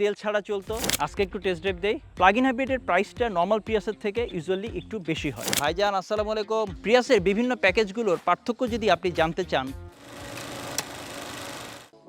তেল ছাড়া চলতো। আজকে একটু টেস্ট ড্রাইভ দেই। প্লাগ ইন হাইব্রিডের প্রাইসটা নর্মাল প্রিয়াসের থেকে ইউজুয়ালি একটু বেশি হয়। ভাইজান আসসালামু আলাইকুম। প্রিয়াসের বিভিন্ন প্যাকেজগুলোর পার্থক্য যদি আপনি জানতে চান।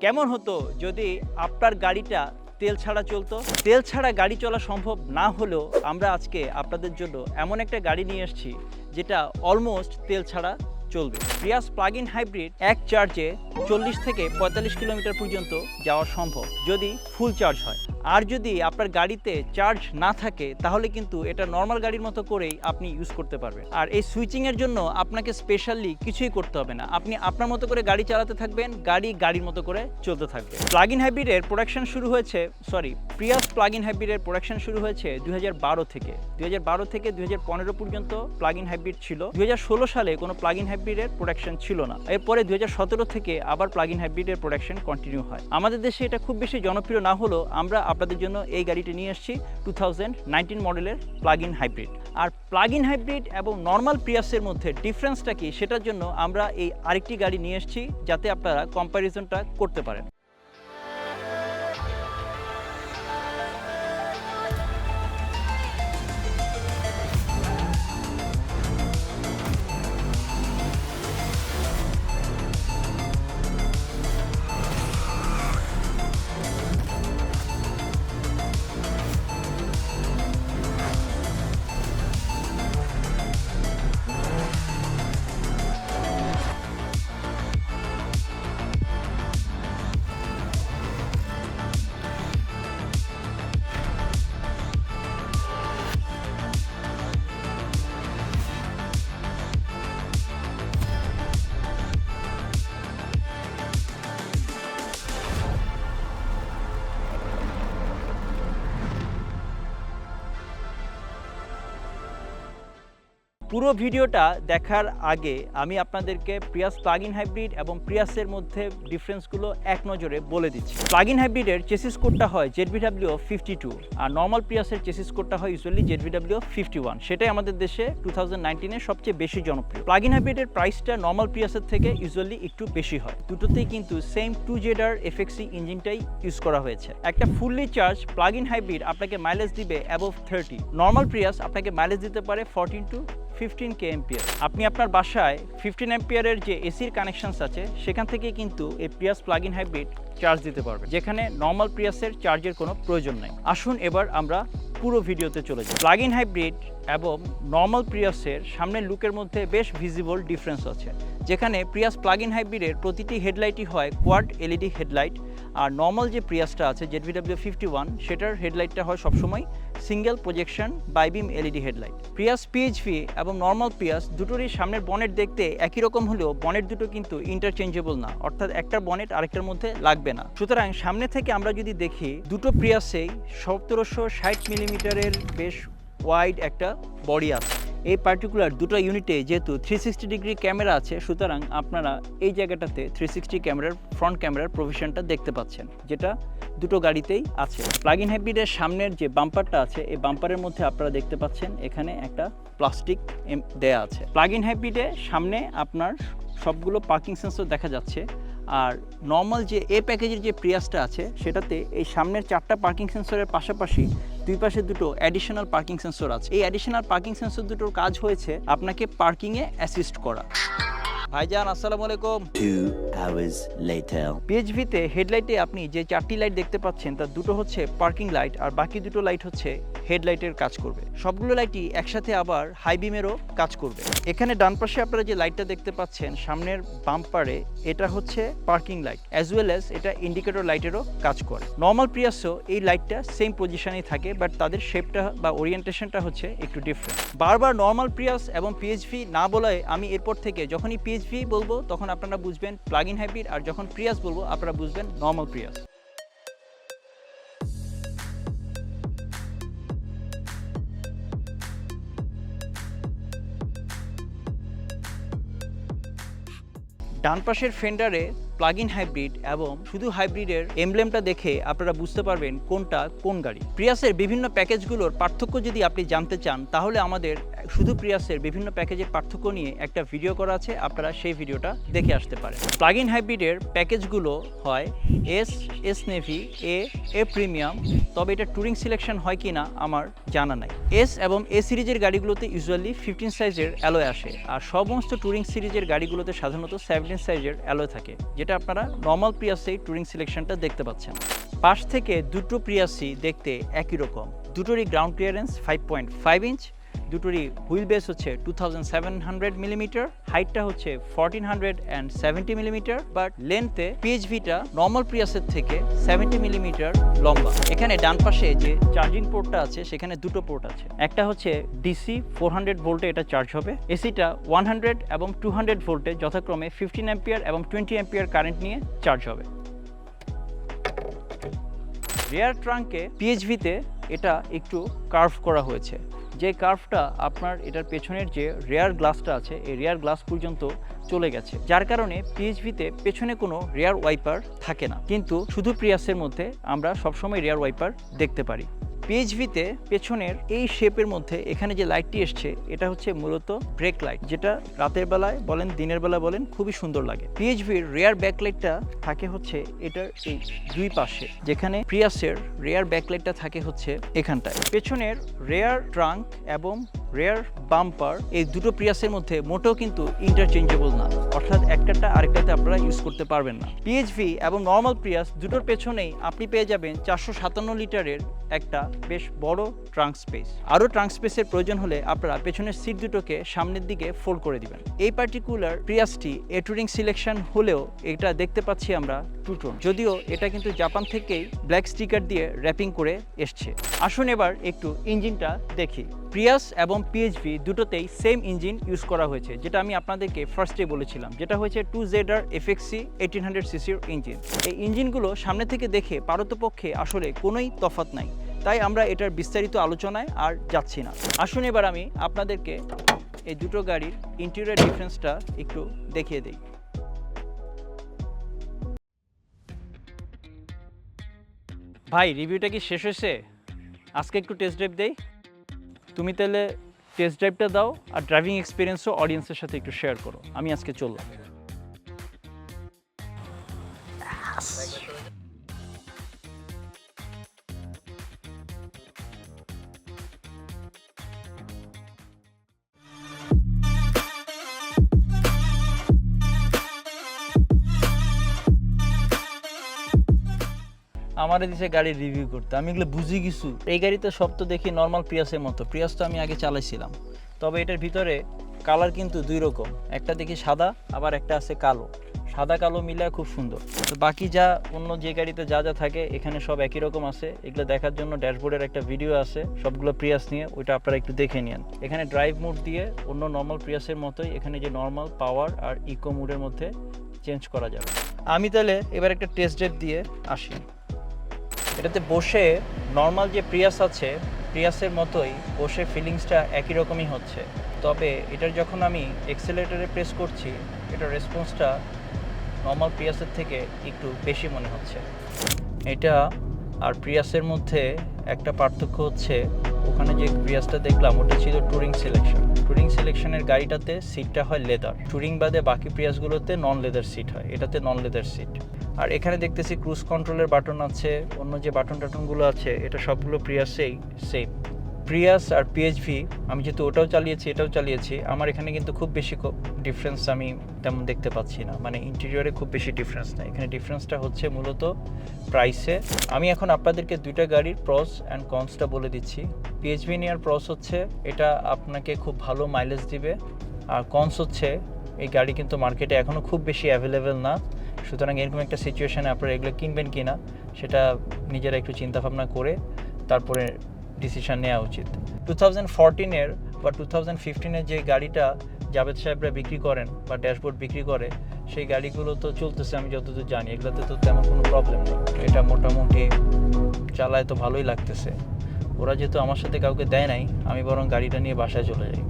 কেমন হতো যদি আপনার গাড়িটা তেল ছাড়া চলতো? তেল ছাড়া গাড়ি চলা সম্ভব না হলেও আমরা আজকে আপনাদের জন্য এমন একটা গাড়ি নিয়ে এসেছি যেটা অলমোস্ট তেল ছাড়া চলবে। প্রিয়াস প্লাগ ইন হাইব্রিড এক চার্জে চল্লিশ থেকে পঁয়তাল্লিশ কিলোমিটার পর্যন্ত যাওয়া সম্ভব যদি ফুল চার্জ হয়। আর যদি আপনার গাড়িতে চার্জ না থাকে, তাহলে কিন্তু এটা নর্মাল গাড়ির মতো করেই আপনি ইউজ করতে পারবেন। আর এই সুইচিংয়ের জন্য আপনাকে স্পেশালি কিছুই করতে হবে না। আপনি আপনার মতো করে গাড়ি চালাতে থাকবেন, গাড়ি গাড়ির মতো করে চলতে থাকবে। প্লাগ ইন হাইব্রিডের প্রোডাকশন শুরু হয়েছে সরি প্রিয়াস প্লাগ ইন হাইব্রিডের প্রোডাকশন শুরু হয়েছে দুই হাজার বারো থেকে। দুই হাজার বারো থেকে দুই হাজার পনেরো পর্যন্ত প্লাগ ইন হাইব্রিড ছিল। দুই হাজার ষোলো সালে কোনো প্লাগ ইন হাইব্রিডের প্রোডাকশন ছিল না। এরপরে দুই হাজার সতেরো থেকে আবার প্লাগ ইন হাইব্রিডের প্রোডাকশন কন্টিনিউ হয়। আমাদের দেশে এটা খুব বেশি জনপ্রিয় না হলেও আমরা আপনাদের জন্য এই গাড়িটি নিয়ে এসেছি টু মডেলের প্লাগ ইন হাইব্রিড আর প্লাগ ইন হাইব্রিড এবং নর্মাল প্রিয়াসের মধ্যে ডিফারেন্সটা কি? সেটার জন্য আমরা এই আরেকটি গাড়ি নিয়ে এসেছি যাতে আপনারা কম্প্যারিজনটা করতে পারেন। পুরো ভিডিওটা দেখার আগে আমি আপনাদেরকে প্রিয়াস প্লাগ ইন হাইব্রিড এবং প্রিয়াসের মধ্যে ডিফারেন্সগুলো এক নজরে বলে দিচ্ছি। প্লাগ ইন হাইব্রিডের চেসিস কোডটা হয় জেডবিডাব্লিউ ফিফটি টু আর নর্মাল প্রিয়াসের চেসিস কোডটা হয় ইউজুয়ালি জেডবিডাব্লিউ ফিফটি ওয়ান সেটাই আমাদের দেশে টু থাউজেন্ড নাইনটিনে সবচেয়ে বেশি জনপ্রিয়। প্লাগ ইন হাইব্রিডের প্রাইসটা নর্মাল প্রিয়াসের থেকে ইউজুয়ালি একটু বেশি হয়। দুটোতেই কিন্তু সেম টু জেডার এফএক্সি ইঞ্জিনটাই ইউজ করা হয়েছে। একটা fully charge plug in hybrid আপনাকে মাইলেজ দিবে অ্যাবভ থার্টি নর্মাল প্রিয়াস আপনাকে মাইলেজ দিতে পারে fourteen to fifteen K M per আপনি আপনার বাসায় ফিফটিন এম্পিয়ারের যে এসির কানেকশনস আছে, সেখান থেকে কিন্তু এই Prius plug in hybrid charge দিতে পারবে যেখানে নর্মাল প্রিয়াসের চার্জের কোনো প্রয়োজন নেই। আসুন এবার আমরা পুরো ভিডিওতে চলে যাই। প্লাগ ইন হাইব্রিড এবং নর্মাল প্রিয়াসের সামনের লুকের মধ্যে বেশ ভিজিবল ডিফারেন্স আছে। যেখানে প্রিয়াস প্লাগ ইন হাইব্রিডের প্রতিটি হেডলাইটই হয় কোয়াড এলইডি হেডলাইট আর নর্মাল যে প্রিয়াসটা আছে জেডভিডাব্লিউ ফিফটি ওয়ান সেটার হেডলাইটটা হয় সবসময় single projection bi beam LED headlight. Prius PHV এবং নর্মাল প্রিয়াস দুটোরই সামনের বনেট দেখতে একই রকম হলেও বনেট দুটো কিন্তু ইন্টারচেঞ্জেবল না, অর্থাৎ একটা বনেট আরেকটার মধ্যে লাগবে না। সুতরাং সামনে থেকে আমরা যদি দেখি, দুটো প্রিয়াসেই সতেরোশো ষাট মিলিমিটারের বেশ ওয়াইড একটা বডি আছে। এই পার্টিকুলার দুটো ইউনিটে যেহেতু থ্রি সিক্সটি ডিগ্রি ক্যামেরা আছে, সুতরাং আপনারা এই জায়গাটাতে থ্রি সিক্সটি ক্যামেরার ফ্রন্ট ক্যামেরার প্রভিশনটা দেখতে পাচ্ছেন, যেটা দুটো গাড়িতেই আছে। প্লাগ ইন হাইব্রিডের সামনের যে বাম্পারটা আছে, এই বাম্পারের মধ্যে আপনারা দেখতে পাচ্ছেন এখানে একটা প্লাস্টিক দেয়া আছে। প্লাগ ইন হাইব্রিডে সামনে আপনার সবগুলো পার্কিং সেন্সর দেখা যাচ্ছে। আর নর্মাল যে এ প্যাকেজের যে প্রিয়াসটা আছে, সেটাতে এই সামনের চারটা পার্কিং সেন্সরের পাশাপাশি দুই পাশে দুটো অ্যাডিশনাল পার্কিং সেন্সর আছে। এই অ্যাডিশনাল পার্কিং সেন্সর দুটোর কাজ হয়েছে আপনাকে পার্কিংয়ে অ্যাসিস্ট করা। ভাইজান আসসালামু আলাইকুম hours later. পিএইচভিতে হেডলাইটে আপনি যে চারটি লাইট দেখতে পাচ্ছেন তার দুটো হচ্ছে পার্কিং লাইট আর বাকি দুটো লাইট হচ্ছে হেডলাইটের কাজ করবে। সবগুলো লাইটই একসাথে আবার হাই বিমেরও কাজ করবে। এখানে ডান পাশে আপনারা যে লাইটটা দেখতে পাচ্ছেন, সামনের বাম্পারে এটা হচ্ছে parking light as well as এটা ইন্ডিকেটর লাইটেরও কাজ করে। নর্মাল প্রিয়াসও এই লাইটটা সেম পজিশনেই থাকে বাট তাদের শেপটা বা ওরিয়েন্টেশনটা হচ্ছে একটু ডিফারেন্ট বারবার নর্মাল প্রিয়াস এবং পিএইচভি না বলায় আমি এরপর থেকে যখনই পিএইচভি বলব, তখন আপনারা বুঝবেন প্লাগ ইন হাইব্রিড আর যখন প্রিয়াস বলব, আপনারা বুঝবেন নর্মাল প্রিয়াস ডান পাশের ফেন্ডারে প্লাগ ইন হাইব্রিড এবং শুধু হাইব্রিডের এমব্লেমটা দেখে আপনারা বুঝতে পারবেন কোনটা কোন গাড়ি। প্রিয়াসের বিভিন্ন প্যাকেজগুলোর পার্থক্য যদি আপনি জানতে চান, তাহলে আমাদের শুধু প্রিয়াসের বিভিন্ন প্যাকেজের পার্থক্য নিয়ে একটা ভিডিও করা আছে, আপনারা সেই ভিডিওটা দেখে আসতে পারেন। প্লাগ ইন হাইব্রিডের প্যাকেজগুলো হয় S S navi A A premium তবে এটা টুরিং সিলেকশন হয় কি না আমার জানা নাই। এস এবং এ সিরিজের গাড়িগুলোতে ইউজুয়ালি ফিফটিন সাইজের অ্যালয় আসে, আর সমস্ত টুরিং সিরিজের গাড়িগুলোতে সাধারণত সেভেন্টিন সাইজের অ্যালয় থাকে আপনারা নর্মাল প্রিয়াসেই টুরিং সিলেকশনটা দেখতে পাচ্ছেন। পাশ থেকে দুটো প্রিয়াসি দেখতে একই রকম। দুটোরই ground clearance five point five inch দুটোরই হুইল বেস হচ্ছে two thousand seven hundred millimetre হাইটটা হচ্ছে fourteen hundred and seventy millimetre but লেন্থে পিএইচভিটা নর্মাল প্রিয়াসের থেকে সেভেন্টি মিলিমিটার লম্বা। এখানে ডান পাশে যে চার্জিং পোর্টটা আছে, সেখানে দুটো পোর্ট আছে। একটা হচ্ছে ডিসি ফোর হান্ড্রেড ভোল্টে এটা চার্জ হবে। এসিটা ওয়ান হান্ড্রেড এবং টু হান্ড্রেড ভোল্টে যথাক্রমে ফিফটিন অ্যাম্পিয়ার এবং টোয়েন্টি অ্যাম্পিয়ার কারেন্ট নিয়ে চার্জ হবে। রেয়ার ট্রাঙ্কে পিএইচভিতে এটা একটু কার্ভ করা হয়েছে। যে কার্ভটা আপনার এটার পেছনের যে রেয়ার গ্লাসটা আছে, এই রেয়ার গ্লাস পর্যন্ত চলে গেছে। যার কারণে পিএইচভিতে পেছনে কোনো রেয়ার ওয়াইপার থাকে না। কিন্তু শুধু প্রিয়াসের মধ্যে আমরা সবসময় রেয়ার ওয়াইপার দেখতে পারি। পিএইচভিতে পেছনের এই শেপের মধ্যে এখানে যে লাইটটি এসছে, এটা হচ্ছে মূলত ব্রেক লাইট যেটা রাতের বেলায় বলেন, দিনের বেলা বলেন, খুবই সুন্দর লাগে। পিএইচভির রেয়ার ব্যাকলাইটটা থাকে হচ্ছে এটার এই দুই পাশে, যেখানে প্রিয়াসের রেয়ার ব্যাকলাইটটা থাকে হচ্ছে এখানটায়। পেছনের রেয়ার ট্রাঙ্ক এবং রেয়ার বাম্পার এই দুটো প্রিয়াসের মধ্যে মোটেও কিন্তু ইন্টারচেঞ্জেবল না। অর্থাৎ একটাটা আরেকটাতে আপনারা ইউজ করতে পারবেন না। পিএইচভি এবং নর্মাল প্রিয়াস দুটোর পেছনেই আপনি পেয়ে যাবেন চারশো সাতান্ন লিটারের একটা বেশ বড় ট্রাঙ্ক স্পেস আরও ট্রাঙ্ক স্পেসের প্রয়োজন হলে আপনারা পেছনের সিট দুটোকে সামনের দিকে ফোল্ড করে দিবেন। এই পার্টিকুলার প্রিয়াসটি এটুরিং সিলেকশন হলেও এটা দেখতে পাচ্ছি আমরা টুটোন যদিও এটা কিন্তু জাপান থেকেই ব্ল্যাক স্টিকার দিয়ে র্যাপিং করে এসছে। আসুন এবার একটু ইঞ্জিনটা দেখি। প্রিয়াস এবং পিএইচভি দুটোতেই সেম ইঞ্জিন ইউজ করা হয়েছে, যেটা আমি আপনাদেরকে ফার্স্টে বলেছিলাম, যেটা হয়েছে two ZR FXE eighteen hundred সিসির ইঞ্জিন এই ইঞ্জিনগুলো সামনে থেকে দেখে পারতপক্ষে আসলে কোনোই তফাৎ নাই। তাই আমরা এটার বিস্তারিত আলোচনায় আর যাচ্ছি না। আসুন এবার আমি আপনাদেরকে এই দুটো গাড়ির ইন্টেরিয়ার ডিফারেন্সটা একটু দেখিয়ে দিই। ভাই রিভিউটা কি শেষ হয়েছে? আজকে একটু টেস্ট ড্রাইভ দেই। তুমি তাহলে টেস্ট ড্রাইভটা দাও আর ড্রাইভিং এক্সপিরিয়েন্সও অডিয়েন্সের সাথে একটু শেয়ার করো। আমি আজকে চললাম। আমারে দিছে গাড়ির রিভিউ করতে। আমি এগুলো বুঝি কিছু। এই গাড়িতে সব তো দেখি নর্মাল প্রিয়াসের মতো। প্রিয়াস তো আমি আগে চালাইছিলাম। তবে এটার ভিতরে কালার কিন্তু দুই রকম। একটা দেখি সাদা, আবার একটা আছে কালো। সাদা কালো মিলে খুব সুন্দর। তো বাকি যা অন্য যে গাড়িতে যা যা থাকে, এখানে সব একই রকম আছে। এগুলো দেখার জন্য ড্যাশবোর্ডের একটা ভিডিও আছে, সবগুলো প্রিয়াস নিয়ে। ওইটা আপনারা একটু দেখে নিন। এখানে ড্রাইভ মোড দিয়ে অন্য নর্মাল প্রিয়াসের মতোই এখানে যে নর্মাল পাওয়ার আর ইকো মোডের মধ্যে চেঞ্জ করা যাবে। আমি তাহলে এবার একটা টেস্ট ড্রাইভ দিয়ে আসি। এটাতে বসে নর্মাল যে প্রিয়াস আছে প্রিয়াসের মতোই বসে ফিলিংসটা একই রকমই হচ্ছে। তবে এটার যখন আমি এক্সেলেটারে প্রেস করছি, এটার রেসপন্সটা নর্মাল প্রিয়াসের থেকে একটু বেশি মনে হচ্ছে। এটা আর প্রিয়াসের মধ্যে একটা পার্থক্য হচ্ছে, ওখানে যে প্রিয়াসটা দেখলাম, ওটা ছিল টুরিং সিলেকশন টুরিং সিলেকশনের গাড়িটাতে সিটটা হয় লেদার টুরিং বাদে বাকি প্রিয়াসগুলোতে নন লেদার সিট হয়। এটাতে নন লেদার সিট আর এখানে দেখতেছি ক্রুজ কন্ট্রোলের বাটন আছে, অন্য যে বাটন টাটনগুলো আছে, এটা সবগুলো প্রিয়াসেই সেম প্রিয়াস আর পিএইচভি আমি যেহেতু ওটাও চালিয়েছি, এটাও চালিয়েছি, আমার এখানে কিন্তু খুব বেশি ডিফারেন্স আমি তেমন দেখতে পাচ্ছি না। মানে ইন্টেরিয়রে খুব বেশি ডিফারেন্স নেই। এখানে ডিফারেন্সটা হচ্ছে মূলত প্রাইসে আমি এখন আপনাদেরকে দুইটা গাড়ির প্রস অ্যান্ড কনসটা বলে দিচ্ছি। পিএইচভি নেওয়ার প্রস হচ্ছে, এটা আপনাকে খুব ভালো মাইলেজ দিবে। আর কনস হচ্ছে, এই গাড়ি কিন্তু মার্কেটে এখনও খুব বেশি অ্যাভেলেবেল না। সুতরাং এরকম একটা সিচুয়েশানে আপনারা এগুলো কিনবেন কি না সেটা নিজেরা একটু চিন্তা ভাবনা করে তারপরে ডিসিশন নেওয়া উচিত। টু থাউজেন্ড ফোরটিনের বা টু থাউজেন্ড ফিফটিনের যে গাড়িটা জাভেদ সাহেবরা বিক্রি করেন বা ড্যাশবোর্ড বিক্রি করে, সেই গাড়িগুলো তো চলতেছে, আমি যতদূর জানি। এগুলোতে তো তেমন কোনো প্রবলেম নেই। এটা মোটামুটি চালায় তো ভালোই লাগতেছে। ওরা যেহেতু আমার সাথে কাউকে দেয় নাই, আমি বরং গাড়িটা নিয়ে বাসায় চলে যাই।